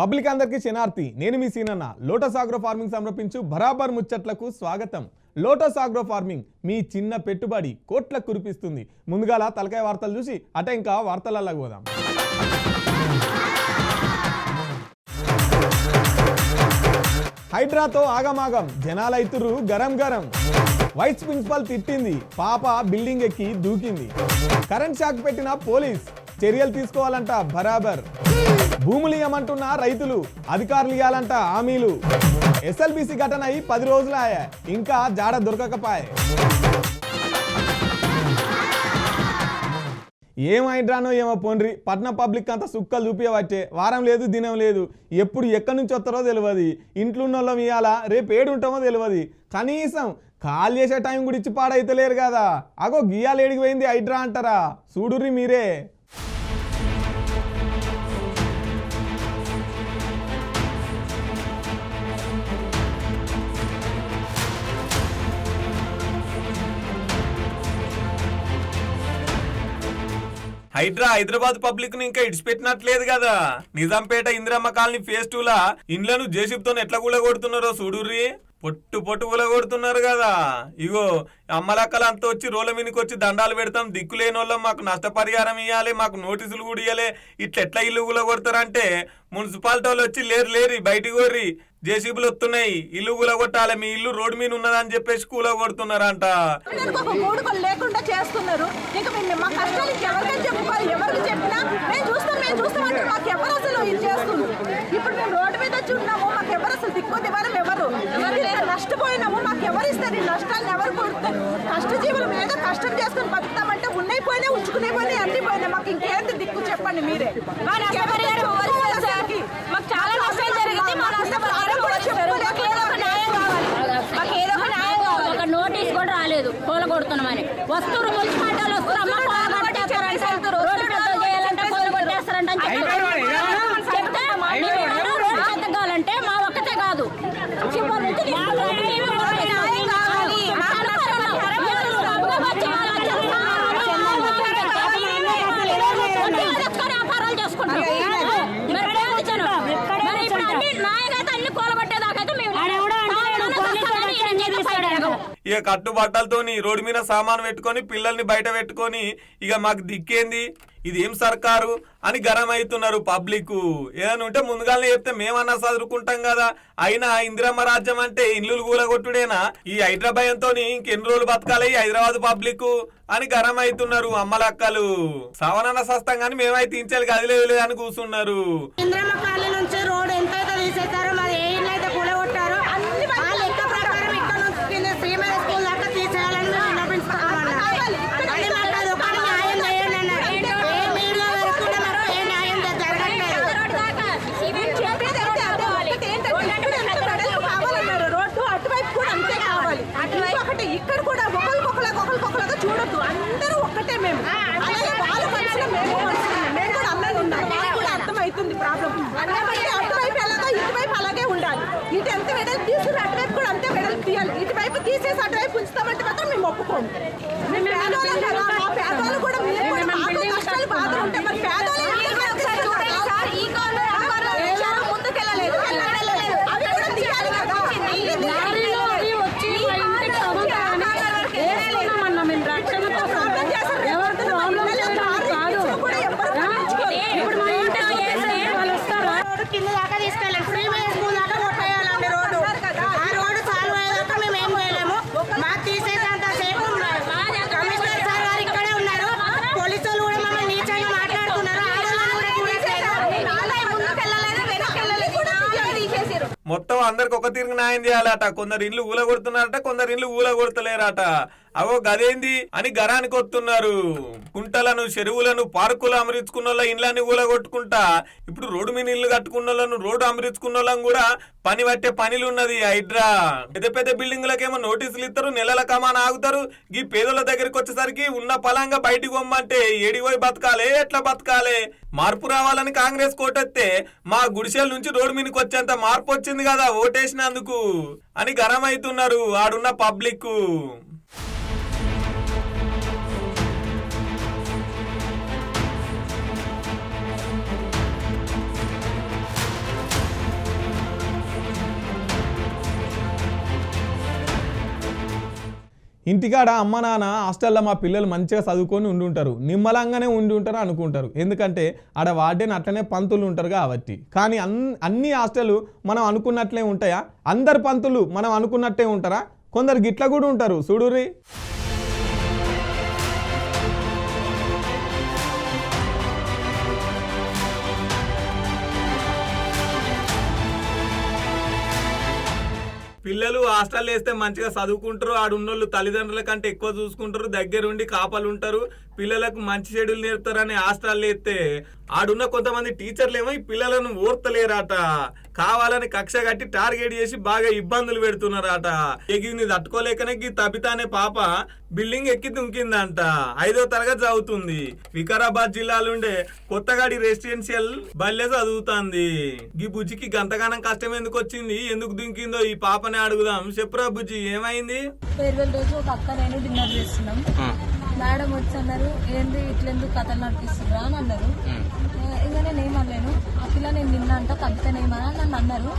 Public అందరికీ శనార్థి నేను మీ సీనన్న. లోటస్ ఆగ్రో ఫార్మింగ్ సమర్పించు బరాబర్ ముచ్చట్లకు స్వాగతం. లోటస్ ఆగ్రో ఫార్మింగ్ మీ చిన్న పెట్టుబడి కోట్లకు కురిపిస్తుంది. ముందుగాల తలకాయ వార్తలు చూసి అట ఇంకా వార్తలలో పోదాం. హైడ్రాతో ఆగమాగం. జనాలైతురు గరం గరం. వైస్ ప్రిన్సిపల్ తిట్టింది. పాప బిల్డింగ్ ఎక్కి దూకింది. కరెంట్ షాక్ పెట్టిన పోలీస్. చర్యలు తీసుకోవాలంట బరాబర్. భూములు ఇవ్వమంటున్న రైతులు అధికారులు ఇవ్వాలంట హామీలు. ఎస్ఎల్బిసి ఘటన అయి పది రోజులు ఆయా ఇంకా జాడ దొరకకపాయే. ఏమైడ్రానో ఏమో పోండ్రి పట్న పబ్లిక్ అంతా సుక్కలు చూపించవచ్చే వారం లేదు దినం లేదు. ఎప్పుడు ఎక్కడి నుంచి వస్తారో తెలియదు ఇంట్లో ఉన్న వాళ్ళం ఇవాళ రేపు ఏడుంటామో తెలియదు కనీసం కాల్ చేసే టైం కూడా ఇచ్చి పాడైతలేరు కదా. అగో గియాలు ఏడిగిపోయింది హైడ్రా అంటారా? చూడుర్రి మీరే. హైడ్రా హైదరాబాద్ పబ్లిక్ను ఇంకా ఇడిచిపెట్టినట్లేదు కదా. Nizampet Indiramma colony phase two లా ఇండ్లను జేసీబీతో ఎట్లా కూడా కొడుతున్నారో చూడుర్రీ. పొట్టు పొట్టు కొడుతున్నారు కదా. ఇగో అమ్మలక్కలు అంతా వచ్చి రోల మీదకి వచ్చి దండాలు పెడతాం. దిక్కులేని వాళ్ళం మాకు నష్టపరిహారం ఇవ్వాలి మాకు నోటీసులు కూడా ఇవ్వాలి ఇట్లా ఎట్లా ఇల్లు కూలగొడతారంటే మున్సిపాలిటీ వాళ్ళు వచ్చి లేరు లేరు బయటికి కోర్రి జేసీబులు వస్తున్నాయి ఇల్లు కూలగొట్టాలి మీ ఇల్లు రోడ్డు మీద ఉన్నదని చెప్పేసి కూలగొడుతున్నారంట. పిల్లలకు లేకుండా చేస్తున్నారు. ఇంకా మేము మా కష్టాలు ఎవరికైనా చెప్పుకోవాలి. ఎవరికి చెప్పినా మేము చూస్తాం మేము చూస్తాం అంటే మాకు ఎవరు అసలు ఇది చేస్తుంది ఇప్పుడు మేము రోడ్డు మీద వచ్చి ఉన్నాము మాకు ఎవరు అసలు దిక్కు దివారం ఎవరు? ఎవరు నష్టపోయినాము మాకు ఎవరు ఇస్తారు ఈ నష్టాన్ని ఎవరు కొడుతారు కష్టజీవులు మీద కష్టం చేసుకుని బతుకుతామంటే ఉన్నాయి పోయినాయి ఉంచుకునే పోయినాయి అన్ని పోయినాయి. మాకు ఇంకేంటి దిక్కు చెప్పండి మీరే. మాకు చాలా నష్టం జరిగింది మా నష్టపరిహారం కూడా. మాకు ఏదో ఒక న్యాయం కావాలి మాకు ఏదో ఒక న్యాయం కావాలి ఒక నోటీస్ కూడా రాలేదు కూల కొడుతున్నామని వస్తువులు మున్సిపాలిటీలు వస్తున్నారు అమ్మ కూల కొట్టేస్తారంట రోడ్డు పెద్దలు చేయాలంటే కూల కొట్టేస్తారంట అని చెప్పారు. చెప్తే మేము ఏమన్నా రోడ్డు పెద్దగా కావాలంటే మా ఒక్కతే కాదు చివరి నుంచి తీసుకుని మేము కూడా న్యాయం కావాలి. మాకు నష్టపరిహారం ఎవరు డబ్బులు వచ్చి వాళ్ళు వచ్చి తెచ్చుకొని వ్యాపారాలు చేసుకుంటాం. మరి పేదజనం. మరి ఇప్పుడు అన్ని నాయకైతే అన్ని కూలగొట్టేదాకైతే మేము సామాన్లు సస్తానని ఈయన చేత పైన ఇక కట్టు బట్టలతోని రోడ్డు మీద సామాను పెట్టుకొని పిల్లల్ని బయట పెట్టుకొని ఇక మాకు దిక్కేంది? ఇది ఏం సర్కారు అని గరం అవుతున్నారు పబ్లిక్ ఏదైనా ఉంటే ముందుగానే చెప్తే మేమన్నా చదువుకుంటాం కదా. అయినా ఇందిరమ్మ రాజ్యం అంటే ఇండ్లు కూలగొట్టుడేనా? ఈ హైదరాబాద్తో ఇంకెన్ని రోజులు బతకాలి హైదరాబాద్ పబ్లిక్ అని గరం అవుతున్నారు అమ్మలక్కలు సవనన్న సస్తం కానీ మేమైతే ఇంచాలి గదిలేదు అని కూర్చున్నారు. ఇంద్రమ్మ కాలనీ నుంచి రోడ్ ఎంత మరి ఏ ఇల్లు అయితే కూలగొట్టారో ఆ లెక్క ప్రకారం ఇక్కడ నుంచి కింద శ్రీమతి స్కూల్ దాకా తీసేయాలని మేము విన్నపించుకుంటున్నాం. అది మాకు అది ఒకటి న్యాయం చేయండి అన్నారు. ఏ మీడియా వరకు కూడా మాకు ఏ న్యాయం జరగట్లేదు కావాలన్నారు రోడ్డు అటువైపు కూడా అంతే కావాలి ఒకటి ఇక్కడ కూడా ఒకరికొకరు ఒకరికొకరుగా చూడొద్దు అందరూ ఒక్కటే మేము అలాగే వాళ్ళ మనుషులు మేము మనుషులు మేము కూడా అన్నది ఉన్నాం మాకు కూడా అర్థమవుతుంది ప్రాబ్లం కాబట్టి అటువైపు ఎలాగో ఇటువైపు అలాగే ఉండాలి ఇటు ఎంత వెడల్పు తీసుకుని అటువైపు కూడా అంతే వెడల్పు తీయాలి ఇటువైపు ఇస్తామంటే మాత్రం మేము ఒప్పుకోము. మేము పేదవాళ్ళం కదా మా పేదవాళ్ళు కూడా మీరు కూడా మాకు కష్టాలు బాధ ఉంటే మరి పేదవాళ్ళు ఒకసారి చూడండి సార్, ఈ కార్నర్, ఆ కార్నర్ ఇచ్చారు, ముందుకెళ్ళలేదు, వెళ్ళలేదు. అవి కూడా తీయాలి కదా లారీలో అవి వచ్చి మా ఇంటికి తవ్వుతారని వేస్తున్నామన్నా మేము రక్షణతో ప్రాబ్లం చేశారు. ఎవరికి ప్రాబ్లం చేయడానికి కాదు కూడా ఎవ్వరు ఇప్పుడు మా ఇంటికి వేస్తే వాళ్ళు వస్తారా రోడ్డు కింద దాకా తీసుకెళ్ళాలి ఫ్రీ మీద స్కూల్ దాకా కొట్టేయాలండి రోడ్డు ఆ రోడ్డు సాల్వ్ అయ్యేదాకా మేము ఏం చేయలేము మాకు తీసేసేంత సేపు ఉన్నారు కమిషనర్ సార్ గారు ఇక్కడే ఉన్నారు పోలీసు వాళ్ళు కూడా మమ్మల్ని నీచంగా మాట్లాడుతున్నారు ఆడవాళ్ళని కూడా చూడట్లేదు ముందుకెళ్ళలేదు వెనకెళ్ళలేదు కూడా తీసేసారు మొత్తం అందరికి ఒక తీరుకు న్యాయం చేయాలట. కొందరు ఇల్లు ఊలగొడుతున్నారట కొందరు ఇల్లు ఊలగొడతలేరట. అవో గదేంది అని గరానికి వస్తున్నారు కుంటలను చెరువులను పార్కులు అమరించుకున్న ఇండ్లని ఇండ్లని ఊలగొట్టుకుంటా. ఇప్పుడు రోడ్డు మీద ఇల్లు కట్టుకున్న వాళ్ళను రోడ్డు అమరించుకున్న కూడా పని పట్టే పనిలు ఉన్నది హైడ్రా. పెద్ద పెద్ద బిల్డింగులకేమో నోటీసులు ఇస్తారు నెలల కమాన ఆగుతారు. ఈ పేదల దగ్గరికి వచ్చేసరికి ఉన్న పలంగా బయటికి పొమ్మంటే ఏడి పోయి బతకాలే ఎట్లా బతకాలే? మార్పు రావాలని కాంగ్రెస్ కోటెత్తే మా గుడిసెల నుంచి రోడ్డు మీదకి వచ్చేంత మార్పు వచ్చింది కదా ఓటేసినందుకు అని గరం అవుతున్నారు ఆడున్న పబ్లిక్ ఇంటికాడ అమ్మ నాన్న హాస్టల్లో మా పిల్లలు మంచిగా చదువుకొని ఉండి ఉంటారు నిమ్మలంగానే ఉండి ఉంటారు అనుకుంటారు. ఎందుకంటే ఆడ వార్డెన్ అట్లనే పంతులు ఉంటారు కాబట్టి. కానీ అన్ అన్ని హాస్టల్ మనం అనుకున్నట్లే ఉంటాయా? అందరు పంతులు మనం అనుకున్నట్టే ఉంటారా? కొందరు గిట్ల కూడా ఉంటారు. చూడుర్రి. పిల్లలు హాస్టల్ వేస్తే మంచిగా చదువుకుంటారు. ఆడున్నోళ్ళు తల్లిదండ్రుల కంటే ఎక్కువ చూసుకుంటారు. దగ్గరుండి కాపలు ఉంటారు పిల్లలకు మంచి చెడులు నేర్పుతారని హాస్టల్ వేస్తే ఆడున్న కొంతమంది టీచర్లు ఏమో ఈ పిల్లలను ఓర్తలేరాట. కావాలని కక్ష కట్టి టార్గెట్ చేసి బాగా ఇబ్బందులు పెడుతున్నారట. ఎగిరిని తట్టుకోలేకనే ఈ తబిత అనే పాప బిల్డింగ్ ఎక్కి దుంకిందంట. ఐదో తరగతి చదువుతుంది. వికారాబాద్ జిల్లాలుండే కొత్తగాడి రెసిడెన్షియల్ బల్లె చదువుతాంది. ఈ బుజ్జికి గంతగానం కష్టం ఎందుకు వచ్చింది? ఎందుకు దుంకిందో ఈ పాపని అడుగుదాం. చెప్పురా బుజ్జి ఏమైంది? రోజు ఒక అక్క నేను డిన్నర్ చేస్తున్నాం. మేడం వచ్చి అన్నారు ఏంది ఇట్లెందుకు కథలు నడిపిస్తున్నా అని అన్నారు. ఇంకా నేను ఏమనలేను ఆ పిల్ల నేను నిన్న అంట కవితనేమని నన్ను అన్నారు.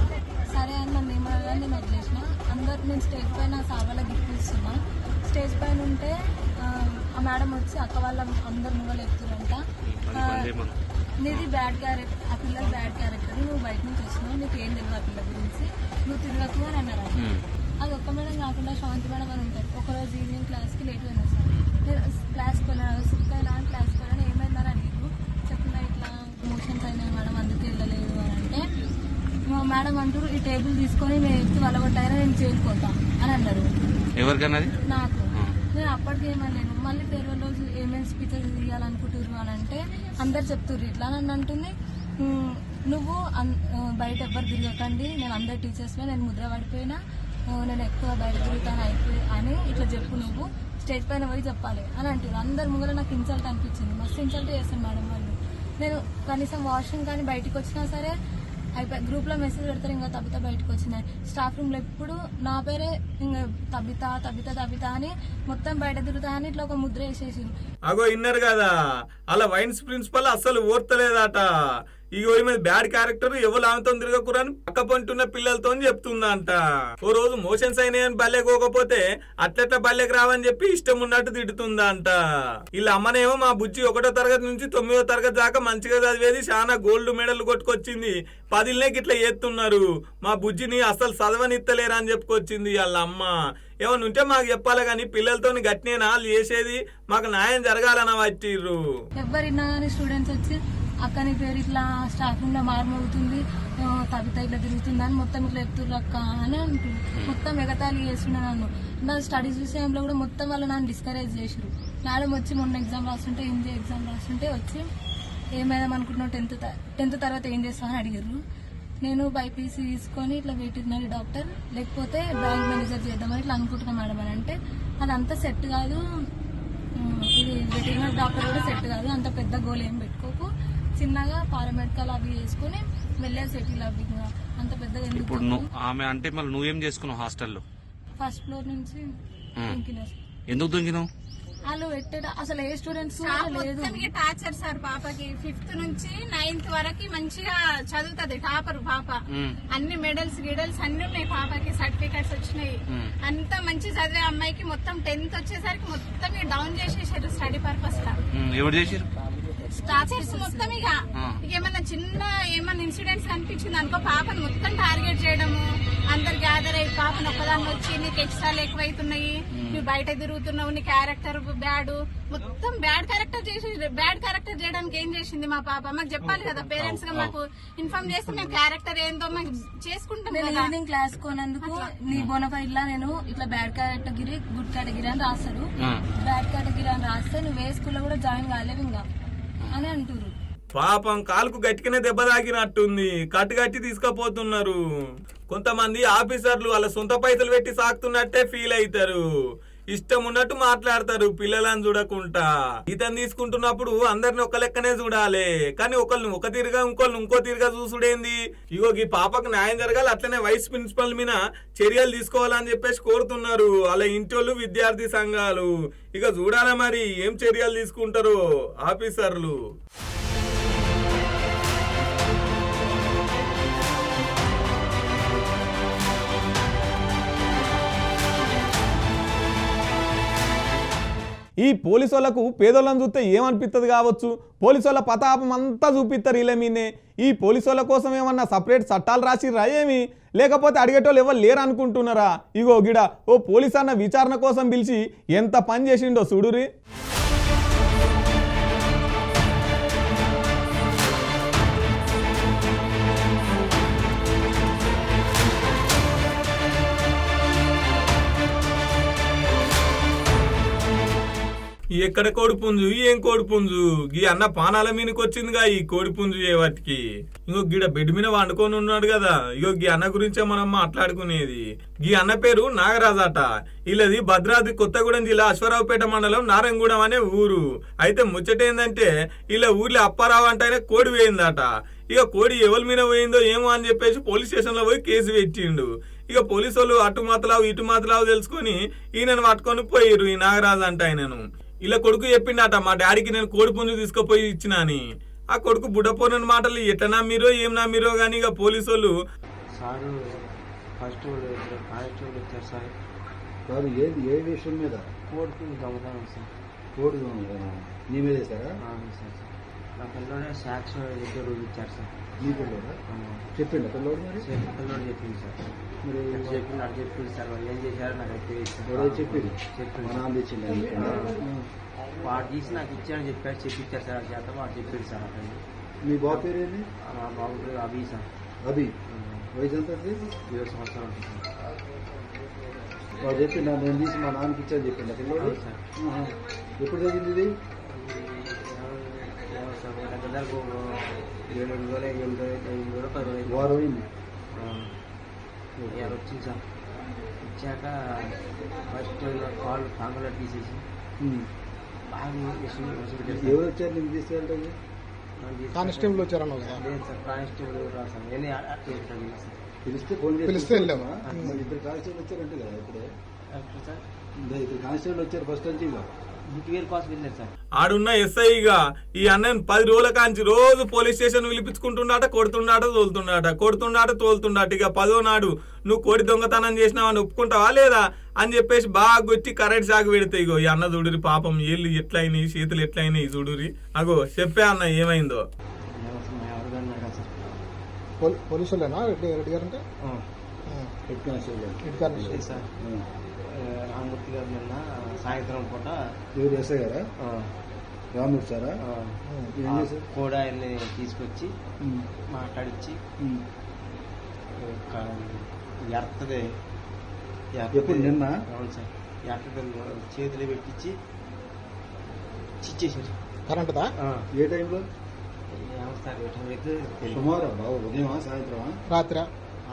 సరే అని నన్ను ఏమన్నా నేను వదిలేసిన అందరు నేను స్టేజ్ పైన సావాల గిఫ్ట్ ఇస్తున్నా. స్టేజ్ పైన ఉంటే ఆ, మేడం వచ్చి అక్క వాళ్ళ అందరు నువ్వులు ఎత్తురంట. నీది బ్యాడ్ క్యారెక్టర్ ఆ పిల్లలు బ్యాడ్ క్యారెక్టర్. నువ్వు బయట నుంచి వస్తున్నావు. నీకు ఏం తెలియదు ఆ పిల్ల గురించి. నువ్వు తిరగకు అని అన్నారు అది ఒక్క మేడం కాకుండా శాంతి మేడం అని ఉంటారు. ఒకరోజు ఈవినింగ్ క్లాస్కి లేట్ అయినా సార్. నేను క్లాస్కి వెళ్ళాను సిక్ అయినా అని క్లాస్కి వెళ్ళాను ఏమైందని అడిగారు చెప్పిన ఇట్లా మోషన్స్ అయినాయి మేడం అందుకే వెళ్ళలేదు అని అంటే మా మేడం అంటారు ఈ టేబుల్ తీసుకొని నేను ఎత్తి వలగొట్టాయని నేను చేరుకోతా అని అన్నారు. ఎవరికన్నది నాకు. నేను అప్పటికి ఏమనలేను. మళ్ళీ ఫేర్వెల్ రోజు ఏమేమి స్పీచెస్ ఇవ్వాలనుకుంటుర్రు అని అంటే అందరు చెప్తుర్రు ఇట్లా నన్ను అంటుంది "ఉమ్, నువ్వు అన్- బయట ఎవ్వరు తిరగకండి నేను అందరు టీచర్స్లో నేను ముద్ర పడిపోయినా నేను ఎక్కువ బయట తిరుగుతాను అయిపోయి అని ఇట్లా చెప్పు నువ్వు. స్టేజ్ పైన పోయి చెప్పాలి అని అంటారు అందరు ముంగల నాకు ఇన్సల్ట్ అనిపించింది. మస్తు ఇన్సల్ట్ చేస్తాను మేడం వాళ్ళు. నేను కనీసం వాష్రూమ్ కానీ బయటికి వచ్చినా సరే అయిపోయి గ్రూప్లో మెసేజ్ పెడతారు ఇంకా తబిత బయటకు వచ్చినాయి. స్టాఫ్ రూమ్లో ఎప్పుడు నా పేరే ఇంకా తబిత తబిత తబిత అని మొత్తం బయట తిరుగుతా అని ఇట్లా ఒక ముద్ర వేసేసి అగో ఇన్నర్ కదా. అలా వైన్స్ ప్రిన్సిపల్ అసలు ఓర్తలేదట. ఇగో ఈమె బ్యాడ్ క్యారెక్టర్ ఎవరు ఆమెతో తిరగకూరని పక్క పంటున్న పిల్లలతో చెప్తుందంట ఓ రోజు మోషన్స్ అయినాయని బల్లెకోకపోతే అట్లట్ల బల్లెకి రావని చెప్పి ఇష్టం ఉన్నట్టు తిడుతుందంట వీళ్ళ అమ్మనేమో మా బుజ్జి ఒకటో తరగతి నుంచి తొమ్మిదో తరగతి దాకా మంచిగా చదివేది చాలా గోల్డ్ మెడల్ కొట్టుకొచ్చింది. పదిలనే గిట్ల చేస్తున్నారు. మా బుజ్జిని అసలు చదవనిత్తలేరా అని చెప్పుకొచ్చింది వాళ్ళ అమ్మ. ఏమన్నా ఉంటే మాకు చెప్పాలి కానీ పిల్లలతోని గట్టినే వాళ్ళు చేసేది మాకు న్యాయం జరగాలన్న వచ్చిర్రు ఎవరిన్నా స్టూడెంట్స్ వచ్చి అక్క నీ పేరు ఇట్లా స్టాఫ్ రూమ్లో మారుమవుతుంది ఇట్లా తిరుగుతుంది అని మొత్తం ఇట్లా ఎత్తుర్రు అక్క అని అంటుంది. మొత్తం ఎగతాళి చేస్తుండే నన్ను. నా స్టడీస్ విషయంలో కూడా మొత్తం వాళ్ళు నన్ను డిస్కరేజ్ చేసారు మేడం వచ్చి మొన్న ఎగ్జామ్ రాస్తుంటే హిందీ ఎగ్జామ్ రాస్తుంటే వచ్చి ఏమైదాం అనుకుంటున్నావు? టెన్త్ టెన్త్ తర్వాత ఏం చేస్తామని అడిగారు నేను బైపీసీ తీసుకొని ఇట్లా వెటర్నరీ డాక్టర్ లేకపోతే బ్యాంక్ మేనేజర్ చేద్దామని ఇట్లా అనుకుంటున్నా మేడం అని అంటే అదంతా సెట్ కాదు. ఇది వెటర్నరీ డాక్టర్ కూడా సెట్ కాదు. అంత పెద్ద గోల్ ఏం పెట్టుకోకు. చిన్నగా పారామెడికల్ అవి చేసుకుని వెళ్ళే సెటిల్ అవి అంత పెద్దగా ఎందుకు ఇప్పుడు నువ్వు ఆమె అంటే మళ్ళీ నువ్వేం చేసుకున్నావు హాస్టల్లో? ఫస్ట్ ఫ్లోర్ నుంచి ఎందుకు దొంగినావు? వాళ్ళు పెట్టేట అసలు ఏ స్టూడెంట్స్ లేదు. మొత్తం ఇక టార్చర్ సార్ పాపకి. ఫిఫ్త్ నుంచి నైన్త్ వరకు మంచిగా చదువుతది టాపర్ పాప. అన్ని మెడల్స్ గిడల్స్ అన్ని ఉన్నాయి పాపకి. సర్టిఫికెట్స్ వచ్చినాయి. అంత మంచి చదివే అమ్మాయికి మొత్తం టెన్త్ వచ్చేసరికి మొత్తం డౌన్ చేసేసారు స్టడీ పర్పస్ లా ఉమ్, ఎవరు చేసిరు టార్చర్స్ మొత్తం ఇక. ఇక ఏమన్నా చిన్న ఏమన్నా ఇన్సిడెంట్స్ కనిపించింది అనుకో పాపను మొత్తం టార్గెట్ చేయడము అందరు గ్యాదర్ అయ్యి పాపను ఒక్కదాన్ని వచ్చి నీకు ఎక్స్ట్రాలు ఎక్కువైతున్నాయి నువ్వు బయట తిరుగుతున్నావు నీ క్యారెక్టర్ బ్యాడ్ మొత్తం బ్యాడ్ క్యారెక్టర్ చేసి బ్యాడ్ క్యారెక్టర్ చేయడానికి ఏం చేసింది మా పాప? మాకు చెప్పాలి కదా పేరెంట్స్గా మాకు ఇన్ఫార్మ్ చేస్తే మేము క్యారెక్టర్ ఏందో మేము చేసుకుంటాం ఈవినింగ్ క్లాస్ కోనందుకు నీ బోనఫైడ్ లా నేను ఇట్లా బ్యాడ్ కేటగిరీ గుడ్ కేటగిరీ అని రాస్తాడు బ్యాడ్ కేటగిరీ అని రాస్తే నువ్వు ఏ స్కూల్లో కూడా జాయిన్ కాలేవు ఇంకా. అని అంటారు పాపం కాలుకు గట్టికనే దెబ్బ తాకినట్టుంది. కట్టు కట్టి తీసుకుపోతున్నారు. కొంతమంది ఆఫీసర్లు వాళ్ళ సొంత పైసలు పెట్టి సాకుతున్నట్టే ఫీల్ అవుతారు ఇష్టం ఉన్నట్టు మాట్లాడతారు పిల్లలను చూడకుండా. ఈతను తీసుకుంటున్నప్పుడు అందరిని ఒక లెక్కనే చూడాలి. కానీ ఒకళ్ళని ఒక తీరుగా ఇంకోళ్ళని ఇంకో తీరుగా చూసుడేంది? ఇగో ఈ పాపకు న్యాయం జరగాలి అట్లనే వైస్ ప్రిన్సిపల్ మీద చర్యలు తీసుకోవాలని చెప్పేసి కోరుతున్నారు అలా ఇంటోళ్ళు విద్యార్థి సంఘాలు. ఇక చూడాలా మరి ఏం చర్యలు తీసుకుంటారో ఆఫీసర్లు. ఈ పోలీసు వాళ్ళకు పేదోళ్ళని చూస్తే ఏమనిపిస్తుంది కావచ్చు? పోలీసు వాళ్ళ పతాపం అంతా చూపిస్తారు ఇలా మీనే ఈ పోలీసు వాళ్ళ కోసం ఏమన్నా సపరేట్ చట్టాలు రాసిర్రా ఏమి? లేకపోతే అడిగేటోళ్ళు ఎవరు లేరు అనుకుంటున్నారా? ఇగో గిడ ఓ పోలీస్ అన్న విచారణ కోసం పిలిచి ఎంత పని చేసిండో చూడురి ఎక్కడ కోడిపుంజు ఏం కోడిపుంజు గీ అన్న పానాల మీదకి వచ్చిందిగా ఈ కోడిపుంజు ఏ వాటికి? ఇంకో గీడ బెడ్ మీద వండుకొని ఉన్నాడు కదా. ఇగో గీ అన్న గురించే మనం మాట్లాడుకునేది. గీ అన్న పేరు నాగరాజాట. వీళ్ళది భద్రాద్రి కొత్తగూడెం జిల్లా అశ్వరావుపేట మండలం నారాయణగూడెం అనే ఊరు. అయితే ముచ్చట ఏంటంటే ఇలా ఊర్లో అప్పారావు అంటేనే కోడి వేయిందట. ఇక కోడి ఎవరి మీద పోయిందో ఏమో అని చెప్పేసి పోలీస్ స్టేషన్లో పోయి కేసు పెట్టిండు. ఇక పోలీసు వాళ్ళు అటు మాతలావు ఇటు మాతలావు తెలుసుకొని ఈయనను పట్టుకొని పోయిర్రు ఈ నాగరాజు అంటే ఆయనను. ఇలా కొడుకు చెప్పిండట మా డాడీకి నేను కోడి పుంజు తీసుకుపోయి ఇచ్చిన అని. ఆ కొడుకు బుడ్డపోనని మాటలు ఎట్లా నమ్మిరో ఏం నమ్మిరో గానీ ఇక పోలీసు వాళ్ళు సారు ఫస్ట్ కానిస్టేబుల్ వచ్చారు సార్. కాదు ఏది ఏ విషయం మీద? కోర్టుకు దొంగతనం సార్. కోడి దొంగతనం. నీ మీద సార్ సార్. పిల్లోడే సాక్షి ఇద్దరు ఇచ్చారు సార్ నీ పిల్లడా చెప్పిండ పిల్లడు మరి చెప్పి పిల్లోడు చెప్పింది సార్ మరి అటు చెప్పింది అటు చెప్పింది సార్ వాళ్ళు ఏం చేశారో నాకు అయితే ఎవరో చెప్పింది చెప్పింది మా నాన్న తెచ్చిండు అని చెప్పిండా? వాడు తీసి నాకు ఇచ్చాడని చెప్పారు చెప్పిచ్చారు సార్ ఆ చేత వాడు చెప్పింది సార్ అతను మీ బాబు పేరు ఏంది మా బాబు పేరు అభి సార్ అభి వయసు ఎంత ఉంది? ఇరవై సంవత్సరాలు ఉంటుంది సార్ వాడు చెప్పిండా నేను తీసి మా నాన్నకి ఇచ్చాను చెప్పిండ పిల్లడు అవును సార్ ఆహా. ఎప్పుడు జరిగింది ఇది ఏమో సార్ దగ్గర దగ్గరకు ఏడు ఎనిమిది రోజులు ఎనిమిది రోజులు ఎనిమిది రోజులు పది రోజులు వారం అయింది ఇవాళ వచ్చింది సార్ వచ్చాక ఫస్ట్ కాల్ కాంగలో తీసేసి. బాగా ఎవరు వచ్చారు నేను తీసుకెళ్ళటం కానిస్టేబుల్ వచ్చారన్న కదా లేదు సార్ కానిస్టేబుల్ నేను చేస్తాను సార్ పిలిస్తే ఫోన్ పిలిస్తే వెళ్ళామా? మరి ఇద్దరు కానిస్టేబుల్ వచ్చారంటే కదా ఇప్పుడే సార్ కానిస్టేబుల్ వచ్చారు ఫస్ట్ నుంచి ఆడున్న ఎస్ఐగా ఈ అన్నని పది రోజుల కాంచి రోజు పోలీస్ స్టేషన్ పిలిపించుకుంటున్నాట కొడుతున్నాట తోలుతున్నాట కొడుతున్నాట తోలుతున్నాట ఇక పదో నాడు నువ్వు కోడి దొంగతనం చేసినావని ఒప్పుకుంటావా లేదా అని చెప్పేసి బాగా కొట్టి కరెంట్ షాక్ పెడితే ఇగో ఈ అన్న చూడురి పాపం ఏళ్ళు ఎట్లయినాయి చేతులు ఎట్లయినాయి చూడురి. అగో చెప్పే అన్న ఏమైందో. ఏమో సార్ మా ఎవరు కానీ అడగాలి సార్ పోలీ- పోలీసు వాళ్ళేనా రెడ్డి రెడ్డి గారు అంటే రామమూర్తి గారు నిన్న సాయంత్రం పూట ఎవరు ఎస్ఐ గారా? ఆ, రామూర్తి సారా? ఆ, ఏం ఆ చేశారు? కోడాయిల్ని తీసుకొచ్చి. మాట్లాడించి ఎర్తది ఎప్పుడు? నిన్న? అవును సార్. ఎర్తది చేతులు పెట్టించి చిచ్చేసారు కరెంటుదా? ఏ టైంలో? ఏమో సార్ ఎటు అయితే తెలియదు. సుమారు బాబు ఉదయమా సాయంత్రమా? రాత్రి?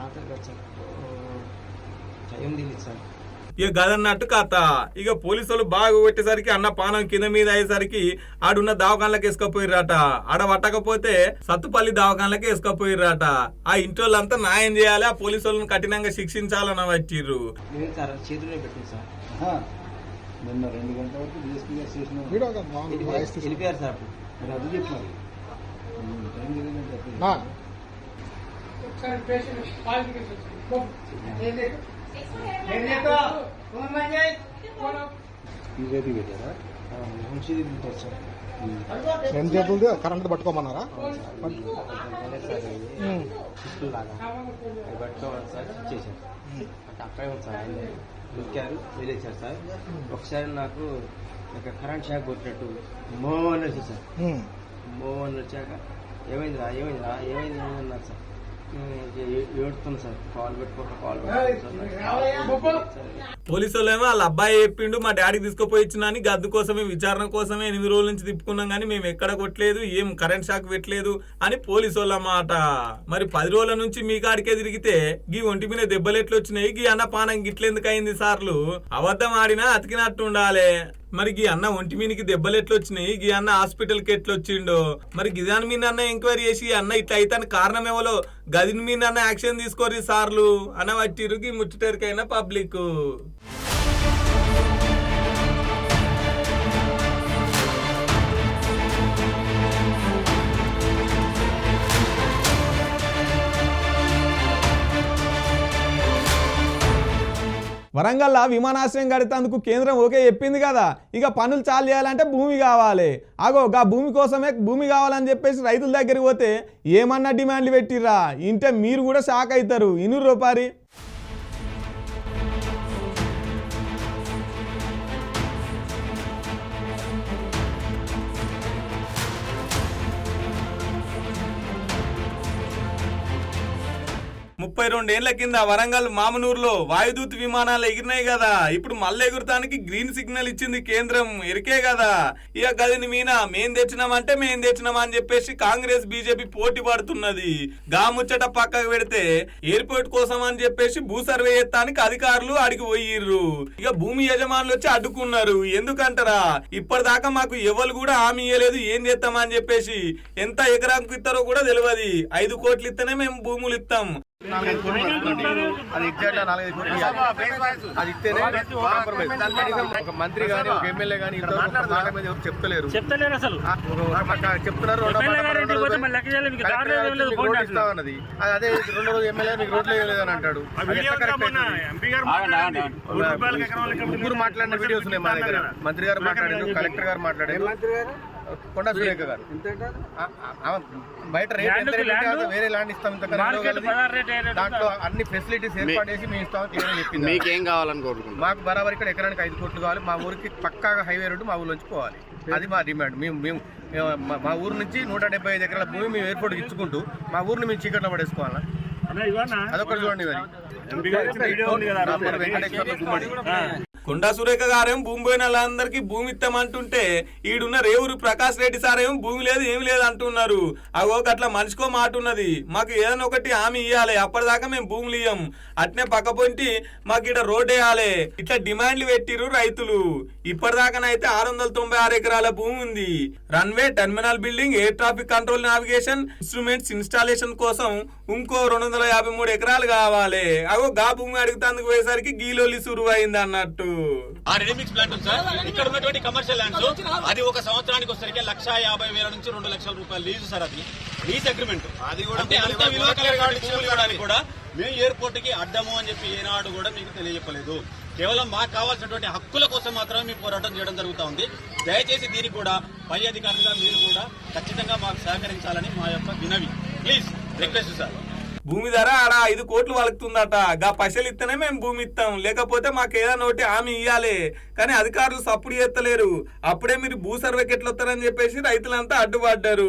ఆఖరి కాదు సార్ ఆ, టైం తెలియదు సార్. ఇక గదన్నట్టు కథ. ఇక పోలీసు వాళ్ళు బాగా కొట్టేసరికి అన్న పానం కింద మీద అయ్యేసరికి ఆడున్న దవాఖానలకు వేసుకపోయిర్రట. ఆడ పట్టకపోతే సత్తుపల్లి దవాఖానలకు వేసుకపోయిర్రట. ఆ ఇంటి వాళ్ళంతా న్యాయం చేయాలి ఆ పోలీసు వాళ్ళని కఠినంగా శిక్షించాలని వచ్చిర్రు. నిన్న రెండు గంటల వరకు డిఎస్పీ గారు తీసి వెళ్ళిపోయారు సార్ మరి అది టైం బీజేపీ పెట్టారా మనిషి సార్ కరెంట్ పట్టుకోమన్నారా అదే సార్ ఉమ్. చేశారు అక్కడే ఉంది సార్ ఆయన దొరికారు వెళ్ళేశారు సార్ ఒకసారి నాకు ఒక కరెంట్ షాక్ కొట్టినట్టు మో అని వచ్చింది సార్ మో అని వచ్చాక ఏమైందిరా ఏమైందిరా ఏమైంది ఏమైంది అన్నారు సార్ నేను ఏ- ఏడుతున్నా సార్. కాల్ పెట్టుకోక కాల్ పెట్టుకోక పోలీసు వాళ్ళేమో వాళ్ళ అబ్బాయి చెప్పిండు మా డాడీకి తీసుకుపోయి ఇచ్చిన అని గద్దు కోసమే విచారణ కోసమే ఎనిమిది రోజుల నుంచి తిప్పుకున్నాం కానీ మేము ఎక్కడ కొట్టలేదు ఏం కరెంట్ షాక్ పెట్టలేదు అని పోలీసు వాళ్ళ మాట. మరి పది రోజుల నుంచి మీ కాడికే తిరిగితే గీ ఒంటి మీద దెబ్బలు ఎట్లు వచ్చినాయి గీ అన్న పానం గిట్లెందుకు అయింది సార్లు? అబద్ధం ఆడినా అతికినట్టు ఉండాలి. మరి గీ అన్న ఒంటి మీనికి దెబ్బలు ఎట్లా వచ్చినాయి గీ అన్న హాస్పిటల్కి వచ్చిండో మరి గిదాని మీద అన్న ఎంక్వైరీ చేసి అన్న ఇట్లా అయితే కారణం ఏమో గదిని మీద అన్న యాక్షన్ తీసుకోరు సార్లు! అన్న వట్టిరు గీ ముచ్చటరికైనా పబ్లిక్ వరంగల్ విమానాశ్రయం కడితేందుకు కేంద్రం ఓకే చెప్పింది కదా. ఇక పనులు చాలు చేయాలంటే భూమి కావాలి. అగో గా భూమి కోసమే భూమి కావాలని చెప్పేసి రైతుల దగ్గరికి పోతే ఏమన్నా డిమాండ్లు పెట్టిర్రా? ఇంటే మీరు కూడా షాక్ అవుతారు ఇను రూపారి ముప్పై రెండేళ్ళ కింద వరంగల్ మామనూరులో వాయుదూత్ విమానాలు ఎగిరినాయి కదా. ఇప్పుడు మళ్ళీ ఎగురటానికి గ్రీన్ సిగ్నల్ ఇచ్చింది కేంద్రం ఎరికే కదా. ఇక గదిని మీన మేం తెచ్చినామంటే మేం తెచ్చినామా అని చెప్పేసి కాంగ్రెస్ బీజేపీ పోటీ పడుతున్నది. గా ముచ్చట పక్కకు పెడితే ఎయిర్పోర్ట్ కోసం అని చెప్పేసి భూ సర్వే ఎత్తానికి అధికారులు అడిగి పోయిర్రు. ఇక భూమి యజమానులు వచ్చి అడ్డుకున్నారు. ఎందుకంటారా? ఇప్పటిదాకా మాకు ఎవరు కూడా హామీ ఇవ్వలేదు ఏం చేస్తామని చెప్పేసి ఎంత ఎకరాకు ఇస్తారో కూడా తెలియదు ఐదు కోట్లు ఇస్తేనే మేము భూములు ఇస్తాం. నాలుగైదు కోట్లు పడుతుంది. అది ఎగ్జాక్ట్ నాలుగైదు కోట్లు ఇవ్వాలి. అది ఇస్తేనే కాంప్రమైజ్. ఒక మంత్రి గాని ఒక ఎమ్మెల్యే గాని ఇంతవరకు ఒక మాట మీద ఎవరు చెప్తలేరు. అసలు. చెప్తున్నారు రోడ్డు. ఇస్తా అది రెండో రోజు ఎమ్మెల్యే మీకు రోడ్లు వేయలేదు అని అంటాడు? ముగ్గురు మాట్లాడిన వీడియోస్ ఉన్నాయి మా దగ్గర. మంత్రి గారు మాట్లాడారు కలెక్టర్ గారు మాట్లాడారు. కొండా సురేఖ గారు. బయట రేట్ వేరే ల్యాండ్ ఇస్తాం ఏ దాంట్లో అన్ని ఫెసిలిటీస్ ఏర్పాటు చేసి మేము ఇస్తామని చెప్పింది. మీకేం కావాలని కోరుకుంటున్నాం మాకు బరాబర్ ఇక్కడ ఎకరానికి ఐదు కోట్లు కావాలి. మా ఊరికి పక్కాగా హైవే రోడ్డు మా ఊర్లోంచి పోవాలి. అది మా డిమాండ్ మేము మేము మా- మా ఊరు నుంచి నూట డెబ్బై ఐదు ఎకరాల భూమి మేము ఎయిర్పోర్ట్కి ఇచ్చుకుంటూ మా ఊరిని మేము చీకట్లో పడేసుకోవాలా? అదొకటి చూడండి మరి. గుమ్మడి. కొండా సురేఖ గారేం భూమి పోయిన వాళ్ళందరికీ భూమి ఇస్తామంటుంటే ఈడున్న రేవురు ప్రకాష్ రెడ్డి సారేమో భూమి లేదు ఏమి లేదు అంటున్నారు. అగో అట్లా మనిషికో మాట ఉన్నది. మాకు ఏదైనా ఒకటి హామీ ఇవ్వాలి అప్పటిదాకా మేము భూములు ఇయ్యం. అట్నే పక్క పొంటి మాకు ఇక్కడ రోడ్ వేయాలి. ఇట్లా డిమాండ్లు పెట్టిరు రైతులు. ఇప్పటిదాకానైతే ఆరు వందల తొంభై ఆరు ఎకరాల భూమి ఉంది. Runway terminal building air traffic control navigation instruments installation కోసం ఇంకో రెండు వందల యాభై మూడు ఎకరాలు కావాలి. అగో గా భూమి అడుగుతాందుకు పోయేసరికి గీలోలి సురువు అయింది అన్నట్టు ఆ రెడీమిక్స్ ప్లాంట్ ఉంది సార్. ఇక్కడ ఉన్నటువంటి కమర్షియల్ ల్యాండ్స్ అది ఒక సంవత్సరానికి వచ్చరికి లక్ష యాభై వేల నుంచి రెండు లక్షల రూపాయలు లీజు సార్ అది. లీజ్ అగ్రిమెంట్ అది కూడా అంత విలువ ఇవ్వడానికి కూడా మేము ఎయిర్పోర్ట్కి అడ్డము అని చెప్పి ఏనాడు కూడా మీకు తెలియజెప్పలేదు కేవలం మాకు కావాల్సినటువంటి హక్కుల కోసం మాత్రమే మేము పోరాటం చేయడం జరుగుతా ఉంది. దయచేసి దీనికి కూడా పై అధికారులుగా మీరు కూడా ఖచ్చితంగా మాకు సహకరించాలని మా యొక్క వినవి. ప్లీజ్ రిక్వెస్ట్ సార్ భూమి ధర ఆడ ఐదు కోట్లు వలుకుతుందట. గా పైసలు ఇస్తేనే మేము భూమి ఇస్తాం. లేకపోతే మాకు ఏదైనా ఒకటి హామీ ఇవ్వాలి కానీ అధికారులు సప్పుడు చేస్తలేరు. అప్పుడే మీరు భూ సర్వేకి ఎట్లా వస్తారని చెప్పేసి రైతులంతా అడ్డుపడ్డారు.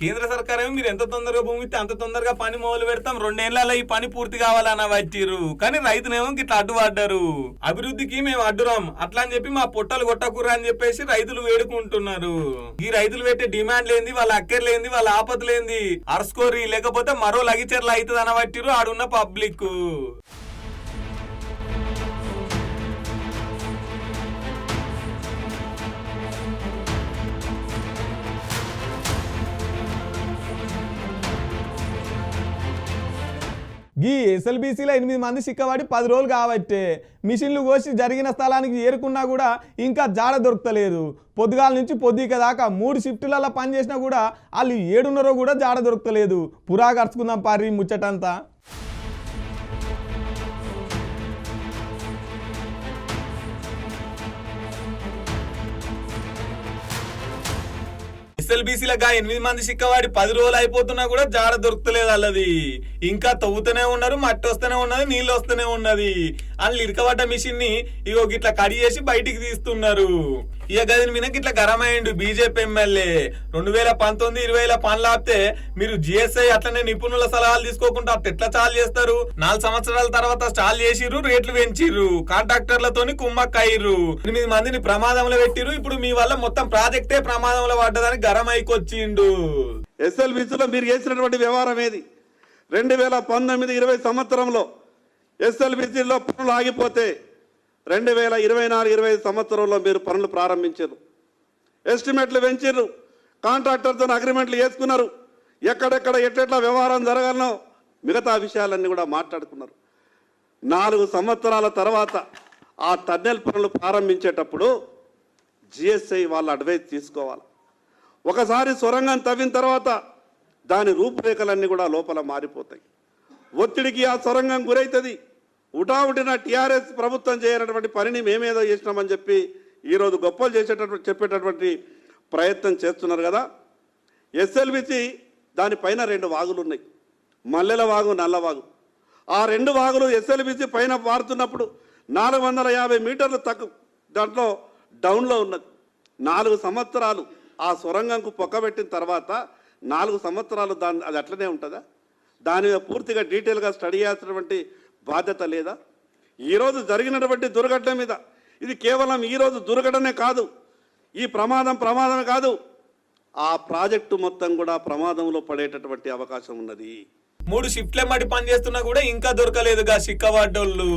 కేంద్ర సర్కారం మీరు ఎంత తొందరగా భూమి ఇస్తే అంత తొందరగా పని మొదలు పెడతాం. రెండేళ్ళలో ఈ పని పూర్తి కావాలన్న వచ్చిర్రు కానీ రైతునేమో ఇట్లా అడ్డుపడ్డారు. అభివృద్ధికి మేము అడ్డురాం. అట్లా అని చెప్పి మా పొట్టలు కొట్టకురా అని చెప్పేసి రైతులు వేడుకుంటున్నారు. ఈ రైతులు పెట్టే డిమాండ్ లేని వాళ్ళ అక్కర్లేంది వాళ్ళ ఆపదలేంది అరసుకోరి లేకపోతే మరో లగిచర్లు అవుతుంది అనబట్టిరు ఆడున్న పబ్లిక్ గీ ఎస్ఎల్బీసీలో ఎనిమిది మంది చిక్కబడి పది రోజులు కాబట్టే మిషన్లు కోసి జరిగిన స్థలానికి ఏరుకున్నా కూడా ఇంకా జాడ దొరకలేదు పొద్దుగాల నుంచి పొద్దుక దాకా మూడు షిఫ్టులలో పని చేసినా కూడా వాళ్ళు ఏడున్నరో కూడా జాడ దొరకలేదు పురా ఖర్చుకుందాం పారి ముచ్చటంతా. ఎస్ఎల్బీసీలగా ఎనిమిది మంది చిక్కవాడి పది రోజులు అయిపోతున్నా కూడా జాడ దొరుకుతలేదు అల్లది. ఇంకా తవ్వుతూనే ఉన్నారు మట్టి వస్తూనే ఉన్నది నీళ్ళు వస్తూనే ఉన్నది. వాళ్ళు ఇరకబడ్డ మిషన్ని ఇగో గిట్లా కడి చేసి బయటికి తీస్తున్నారు. ఇక గదిని మీనకి ఇట్లా గరం గరమైండు. BJP MLA. రెండు వేల పంతొమ్మిది ఇరవై పనులు ఆపితే మీరు జిఎస్ఐ అట్లనే నిపుణుల సలహాలు తీసుకోకుండా అట్లా ఎట్లా చాలు చేస్తారు? నాలుగు సంవత్సరాల తర్వాత స్టాల్ చేసిర్రు రేట్లు పెంచిర్రు. కాంట్రాక్టర్లతోని కుమ్మక్క అయ్యిర్రు ఎనిమిది మందిని ప్రమాదంలో పెట్టిర్రు. ఇప్పుడు మీ వల్ల మొత్తం ప్రాజెక్టే ప్రమాదంలో పడ్డదని గరమైకొచ్చిండు. ఎస్ఎల్బిసిలో మీరు చేసినటువంటి వ్యవహారం ఏది? రెండు వేల పంతొమ్మిది ఇరవై సంవత్సరంలో ఎస్ఎల్బిసిలో పనులు ఆగిపోతే రెండు వేల ఇరవై నాలుగు ఇరవై ఐదు సంవత్సరంలో మీరు పనులు ప్రారంభించారు. ఎస్టిమేట్లు పెంచారు. కాంట్రాక్టర్తో అగ్రిమెంట్లు వేసుకున్నారు ఎక్కడెక్కడ ఎట్లెట్లా వ్యవహారం జరగాలనో మిగతా విషయాలన్నీ కూడా మాట్లాడుకున్నారు. నాలుగు సంవత్సరాల తర్వాత ఆ టన్నెల్ పనులు ప్రారంభించేటప్పుడు జిఎస్ఐ వాళ్ళ అడ్వైజ్ తీసుకోవాలి. ఒకసారి సొరంగం తవ్విన తర్వాత దాని రూపురేఖలన్నీ కూడా లోపల మారిపోతాయి. ఒత్తిడికి ఆ సొరంగం గురవుతుంది ఉటావుటిన టీఆర్ఎస్ ప్రభుత్వం చేయనటువంటి పనిని మేమేదో చేసినామని చెప్పి ఈరోజు గొప్పలు చేసేటటువంటి చెప్పేటటువంటి ప్రయత్నం చేస్తున్నారు కదా. ఎస్ఎల్బిసి దానిపైన రెండు వాగులు ఉన్నాయి. మల్లెల వాగు నల్లవాగు ఆ రెండు వాగులు ఎస్ఎల్బిసి పైన పారుతున్నప్పుడు నాలుగు వందల యాభై మీటర్లు తక్కువ దాంట్లో డౌన్లో ఉన్నది. నాలుగు సంవత్సరాలు ఆ సొరంగంకు పొక్కబెట్టిన తర్వాత నాలుగు సంవత్సరాలు దాని అది అట్లనే ఉంటుందా? దాని మీద పూర్తిగా డీటెయిల్గా స్టడీ చేయాల్సినటువంటి బాధ్యత లేదా? ఈరోజు జరిగినటువంటి దుర్ఘటన మీద. ఇది కేవలం ఈరోజు దుర్ఘటనే కాదు. ఈ ప్రమాదం ప్రమాదం కాదు. ఆ ప్రాజెక్టు మొత్తం కూడా ప్రమాదంలో పడేటటువంటి అవకాశం ఉన్నది. మూడు షిఫ్ట్లే మడి పని చేస్తున్నా కూడా ఇంకా దొరకలేదుగా సిక్కవాడ్డోళ్ళు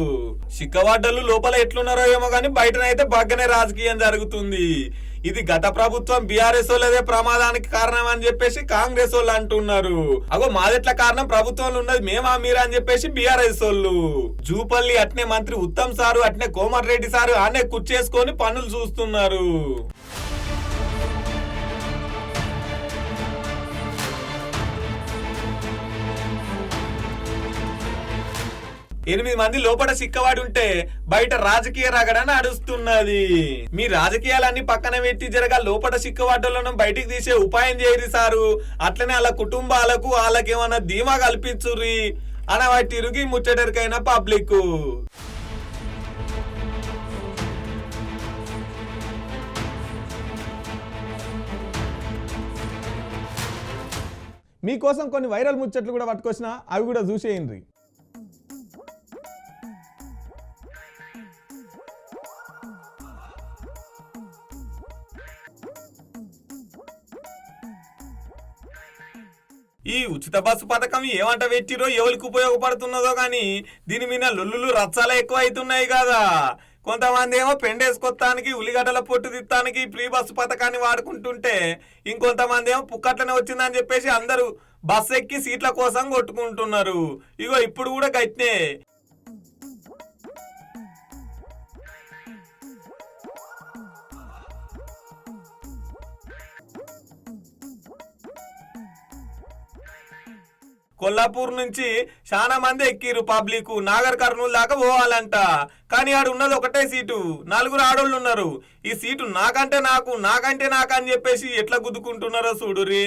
సిక్కవాడ్డోళ్ళు లోపల ఎట్లున్నారో ఏమో కానీ బయటనైతే బాగానే రాజకీయం జరుగుతుంది. ఇది గత ప్రభుత్వం బీఆర్ఎస్ వాళ్ళదే ప్రమాదానికి కారణం అని చెప్పేసి కాంగ్రెస్ వాళ్ళు అంటున్నారు. అగో మాదెట్ల కారణం ప్రభుత్వంలో ఉన్నది మేమా మీరా అని చెప్పేసి బీఆర్ఎస్ వాళ్ళు. జూపల్లి అట్నే మంత్రి ఉత్తమ్ సారు అట్నే కోమటిరెడ్డి సారు అనే కుర్చేసుకొని పనులు చూస్తున్నారు. ఎనిమిది మంది లోపల సిక్కవాడుంటే బయట రాజకీయ రగడ నడుస్తున్నది మీ రాజకీయాలన్నీ పక్కన పెట్టి జరగా లోపల సిక్కవాడలను బయటికి తీసే ఉపాయం చేయరు సారు. అట్లనే వాళ్ళ కుటుంబాలకు వాళ్ళకి ఏమన్నా ధీమా కల్పించుర్రి. అనవాటి తిరిగి ముచ్చటరికైన పబ్లిక్ మీకోసం కొన్ని వైరల్ ముచ్చట్లు కూడా పట్టుకొచ్చిన అవి కూడా చూసేయండి. ఈ ఉచిత బస్సు పథకం ఏమంట పెట్టిరో ఎవరికి ఉపయోగపడుతున్నదో కానీ దీని మీద లొల్లులు రచ్చాలే ఎక్కువ అవుతున్నాయి కదా. కొంతమంది ఏమో పెండేసుకొత్తానికి ఉల్లిగడ్డల పొట్టు తిత్తానికి ఫ్రీ బస్సు పథకాన్ని వాడుకుంటుంటే ఇంకొంతమంది ఏమో పుక్కట్లనే వచ్చిందని చెప్పేసి అందరూ బస్సు ఎక్కి సీట్ల కోసం కొట్టుకుంటున్నారు. ఇగో ఇప్పుడు కూడా గట్నే కొల్లాపూర్ నుంచి చాలా మంది ఎక్కిరు పబ్లిక్. నాగర్ కర్నూలు దాకా పోవాలంట. కానీ ఆడు ఉన్నది ఒకటే సీటు. నలుగురు ఆడోళ్ళు ఉన్నారు. ఈ సీటు నాకంటే నాకు నాకంటే నాకు అని చెప్పేసి ఎట్లా గుద్దుకుంటున్నారో చూడురి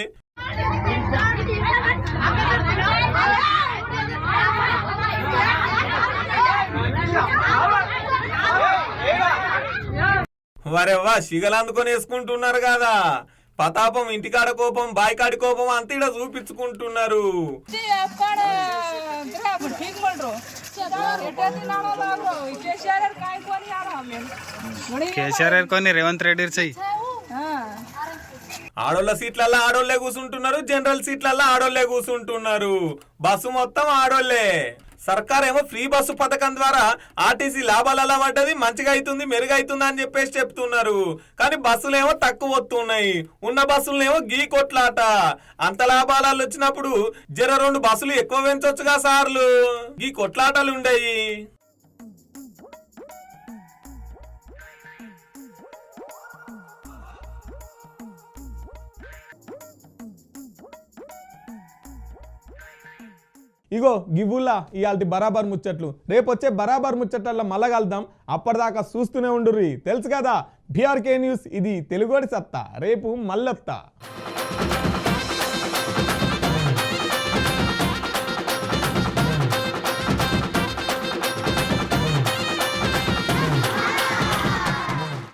వరెవ్వా సిగలు అందుకొని వేసుకుంటున్నారు కదా. పతాపం ఇంటికాడ కోపం బాయికాడి కోపం అంత ఈడ చూపించుకుంటున్నారు. కేసీఆర్ రేవంత్ రెడ్డి చెయ్యి. ఆడోళ్ళ సీట్లల్లో ఆడోళ్ళే కూర్చుంటున్నారు జనరల్ సీట్లల్లో ఆడోళ్ళే కూర్చుంటున్నారు బస్సు మొత్తం ఆడోళ్ళే. సర్కార్ ఏమో ఫ్రీ బస్సు పథకం ద్వారా ఆర్టీసీ లాభాలలో పడ్డది మంచిగా అవుతుంది మెరుగైతుంది అని చెప్పేసి చెప్తున్నారు. కానీ బస్సులు ఏమో తక్కువ వస్తున్నాయి ఉన్న బస్సులనేమో గీ కొట్లాట. అంత లాభాలు వచ్చినప్పుడు జర రెండు బస్సులు ఎక్కువ పెంచొచ్చుగా సార్లు. గీ కొట్లాటలు ఉండయి ఇగో గివ్వుల్లా ఇవాళ బరాబర్ ముచ్చట్లు. రేపు వచ్చే బరాబర్ ముచ్చట్లలో మళ్ళా కలుద్దాం. అప్పటిదాకా చూస్తూనే ఉండుర్రి. తెలుసు కదా బీఆర్కే న్యూస్ ఇది తెలుగోడి సత్తా. రేపు మల్లొత్తా